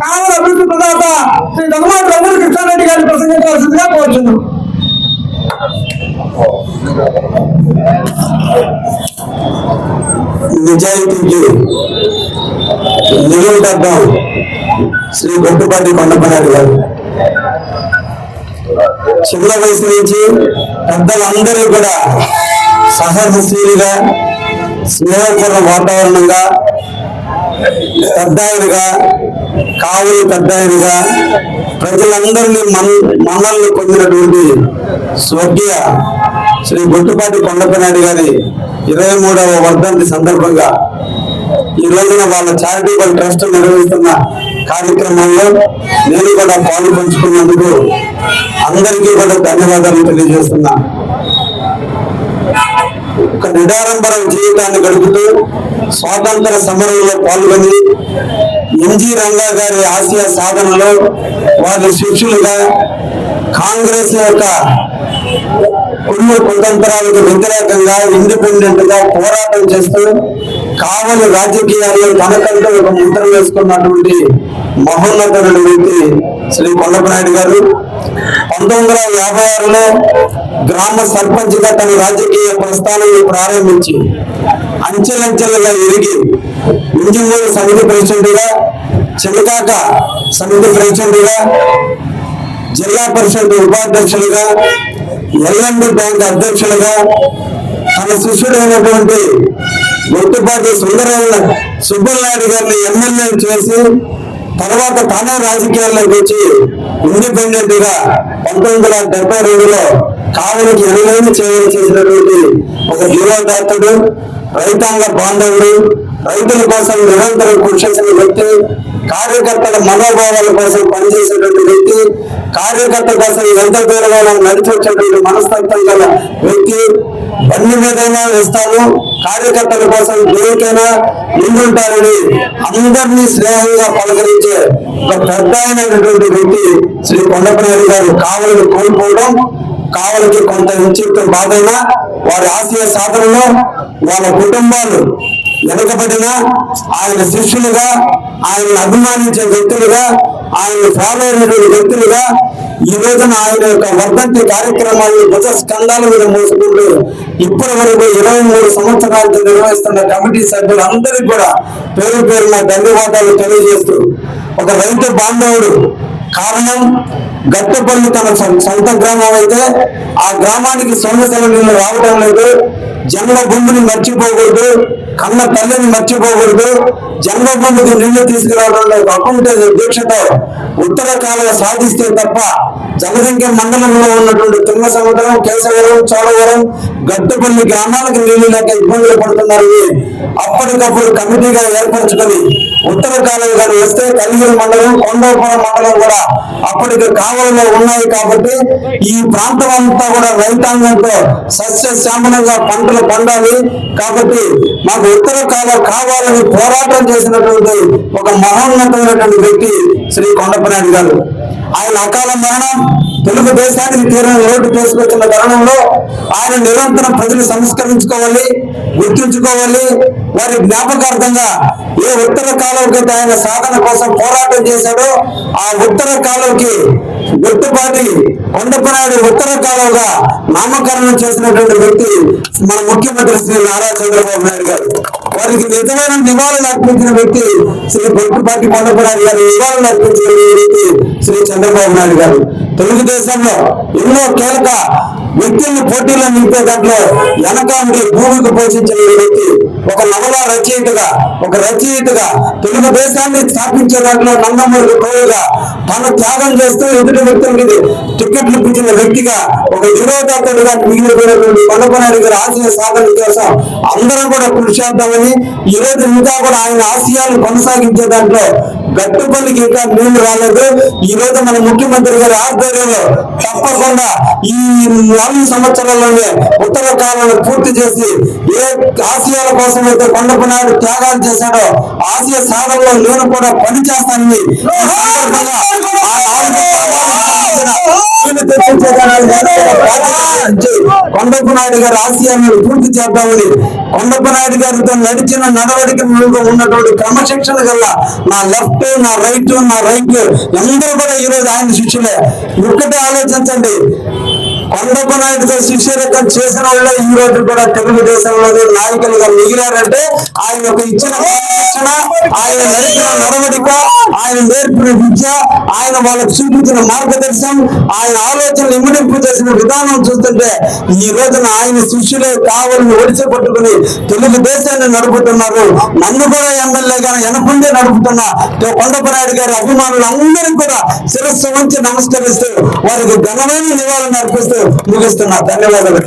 కావల అభివృద్ధి ప్రదాత శ్రీ దగ్గమాటి రమణ కృష్ణారెడ్డి గారిని ప్రసంగించాల్సిందిగా కోరుతున్నాం నిజాయితీకి నిలువుటద్దం శ్రీ గొట్టుపాటి కొండపనాడు గారు. చిన్న వయసు నుంచి పెద్దలందరూ కూడా సహజశీలిగా స్నేహపూర్ణ వాతావరణంగా పెద్దాయనగా కావులు పెద్దాయనగా ప్రజలందరినీ మన మనల్ని పొందినటువంటి స్వర్గీయ శ్రీ గుట్టుపాటి కొండపనాయుడు గారి ఇరవై మూడవ వర్ధంతి సందర్భంగా ఈ రోజున వాళ్ళ చారిటబుల్ ట్రస్ట్ నిర్వహిస్తున్న కార్యక్రమంలో నేను కూడా పాలు పంచుకున్నందుకు అందరికీ కూడా ధన్యవాదాలు తెలియజేస్తున్నా. ఒక నిడారంబర జీవితాన్ని గడుపుతూ స్వాతంత్ర సమరంలో పాల్గొని ఎన్జి రంగా గారి ఆశయ సాధనలో వారి శిష్యులుగా కాంగ్రెస్ యొక్క కుటుంబ కుతంత్రాలకు వ్యతిరేకంగా ఇండిపెండెంట్గా పోరాటం చేస్తూ కావలి రాజకీయాల్లో తనకంటూ ఒక ముద్ర వేసుకున్నటువంటి మహోన్నతుడు వ్యక్తి శ్రీ కొండపనాయుడు గారు. పంతొమ్మిది వందల యాభై ఆరులో గ్రామ సర్పంచ్గా తన రాజకీయ ప్రస్థానాన్ని ప్రారంభించి అంచెలంచెలుగా ఎరిగి ఇంజిమూరు సమితి ప్రెసిడెంట్గా గా సమితి ప్రెసిడెంట్గా జిల్లా పరిషత్ ఉపాధ్యక్షులుగా ఎల్ఎండి బ్యాంక్ అధ్యక్షులుగా తన శిష్యుడైనటువంటి గుర్తుపాటి సుందరయ్య సుబ్బలనాయుడు గారిని ఎమ్మెల్యే చేసి తర్వాత తానే రాజకీయాల్లోకి వచ్చి ఇండిపెండెంట్గా పంతొమ్మిది వందల డెబ్బై రెండులో కావలికి ఎనలేని సేవలు చేసినటువంటి ఒక యువదాతడు రైతాంగ బాంధవుడు రైతుల కోసం నిరంతరం కృషి చేసిన వ్యక్తి కార్యకర్తల మనోభావాల కోసం పనిచేసేటువంటి వ్యక్తి కార్యకర్త కోసం ఎంత దూరమైనా నడిచి వచ్చేటువంటి మనస్తత్వం గల వ్యక్తి బండి మీదైనా వేస్తాను కార్యకర్తల కోసం దేనికైనా ముందుంటారని అందరినీ స్నేహంగా పలకరించే ఒక పెద్ద అయినటువంటి వ్యక్తి శ్రీ కొండపనేరు గారు. కావాలని కోల్పోవడం కావలకి కొంత నిశ్చిత బాధైనా వారి ఆశయ సాధనలో వాళ్ళ కుటుంబాలు వెనుకబడిన ఆయన శిష్యులుగా ఆయన అభిమానించే వ్యక్తులుగా ఆయన ఫాలో అయినటువంటి వ్యక్తులుగా ఈ రోజున ఆయన యొక్క వర్ధంతి కార్యక్రమాన్ని భుజ స్కంధాల మీద మోసుకుంటూ ఇప్పటి వరకు ఇరవై మూడు సంవత్సరాలతో నిర్వహిస్తున్న కమిటీ సభ్యులందరికీ కూడా పేరు పేరున ధన్యవాదాలు తెలియజేస్తూ ఒక రైతు బాంధవుడు కారణం గట్టపల్లి తన సొంత గ్రామం అయితే ఆ గ్రామానికి సొంత నీళ్ళు రావడం లేదు. జన్మభూమిని మర్చిపోకూడదు. కన్న తల్లిని మర్చిపోకూడదు. జన్మభూమికి నీళ్ళు తీసుకురావడంలో లేదు. అకుంఠ దీక్షతో ఉత్తర కాలువ సాధిస్తే తప్ప జనసంఖ్య మండలంలో ఉన్నటువంటి తుంగ సముద్రం కేశవరం చోడవరం గట్టుపల్లి గ్రామాలకు నీళ్ళు లేక ఇబ్బందులు పడుతున్నారని అప్పటికప్పుడు కమిటీగా ఏర్పరచుకొని ఉత్తర కాలువ గారు వస్తే కలిగిరి మండలం కొండపురం మండలం కూడా అప్పటికి కావలలో ఉన్నాయి కాబట్టి ఈ ప్రాంతం అంతా కూడా రైతాంగంతో సస్యశ్యామలంగా పంటలు పండాలి కాబట్టి మాకు ఉత్తర కాలువ కావాలని పోరాటం చేసినటువంటి ఒక మహోన్నతమైనటువంటి వ్యక్తి శ్రీ కొండపనాయుడు గారు. ఆయన అకాల మరణం తెలుగు దేశానికి తీరని రోడ్డు తీసుకొచ్చిన తరుణంలో ఆయన నిరంతరం ప్రజలు సంస్కరించుకోవాలి గుర్తుంచుకోవాలి. వారి జ్ఞాపకార్థంగా ఏ ఉత్తర కాలువకి ఆయన సాధన కోసం పోరాటం చేశాడో ఆ ఉత్తర కాలువకి గుర్తుపాటి కొండపనాడు ఉత్తర కాలువగా నామకరణం చేసినటువంటి వ్యక్తి మన ముఖ్యమంత్రి శ్రీ నారా చంద్రబాబు నాయుడు గారు. వారికి నిజమైన నివాళులు అర్పించిన వ్యక్తి శ్రీ గుర్తుపాటి కొండపనాయుడు గారు నివాళులు అర్పించిన వ్యక్తి శ్రీ చంద్రబాబు నాయుడు గారు. తెలుగుదేశంలో ఎన్నో కీలక వ్యక్తులను పోటీలో నింపే దాంట్లో వెనక ఉండి భూమికి పోషించిన వ్యక్తి ఒక నవల రచయితగా ఒక రచయితగా తెలుగుదేశాన్ని స్థాపించే దాంట్లో నందమూరి కోవిగా తన త్యాగం చేస్తూ ఎదుటి వ్యక్తులకి టికెట్లు ఇప్పించిన వ్యక్తిగా ఒక యువదాతడుగా మిగిలిపోయినటువంటి కొండపనాయుడు గారి ఆశయ సాధన కోసం అందరం కూడా కృషి చేద్దామని ఈ రోజు ఇంకా కూడా ఆయన ఆశయాలు కొనసాగించే దాంట్లో గట్టుపల్లికి ఇంకా నీళ్ళు రాలేదు. ఈ రోజు మన ముఖ్యమంత్రి గారి ఆధ్వర్యంలో తప్పకుండా ఈ నాలుగు సంవత్సరాల్లోనే ఉత్తర కాలంలో పూర్తి చేసి ఏ ఆసియాల కోసం అయితే కొండపనాయుడు త్యాగాలు చేశాడో ఆసియా సాధనలో నేను కూడా పని చేస్తానని ఈ సందర్భంగా ఆ నాలుగు రోజున నీళ్ళు తెప్పించే దానికి బాధ్యత వహించి కొండప్ప నాయుడు గారి ఆశయాలను పూర్తి చేద్దామని కొండప్ప నాయుడు గారితో నడిచిన నడవడిక ఉన్నటువంటి క్రమశిక్షణ గల నా లెఫ్ట్ నా రైట్ నా రైట్ అందరూ కూడా ఈ రోజు ఆయన శిష్యులే ఒక్కటే ఆలోచించండి కొండప్ప నాయుడుతో శిష్యరకం చేసిన వాళ్ళు ఈ రోజు కూడా తెలుగుదేశంలో నాయకులుగా మిగిలారంటే ఆయన యొక్క ఇచ్చిన శిక్షణ ఆయన నడిపిన నడవడిక ఆయన నేర్పిన విద్య ఆయన వాళ్ళకు చూపించిన మార్గదర్శనం ఆయన ఆలోచనలు ఇమ్మడింపు చేసిన విధానం చూస్తుంటే ఈ రోజున ఆయన శిష్యులే కావాలని ఒడిసి పట్టుకుని తెలుగుదేశాన్ని నడుపుతున్నారు. నన్ను కూడా ఎమ్మెల్యేగా వెనకుండే నడుపుతున్న కొండప్ప నాయుడు గారి అభిమానులు అందరికీ కూడా శిరస్సు వంచి నమస్కరిస్తూ వారికి ఘనమైన నివాళులు అర్పిస్తూ ముగిస్తున్నా. ధన్యవాదాలు.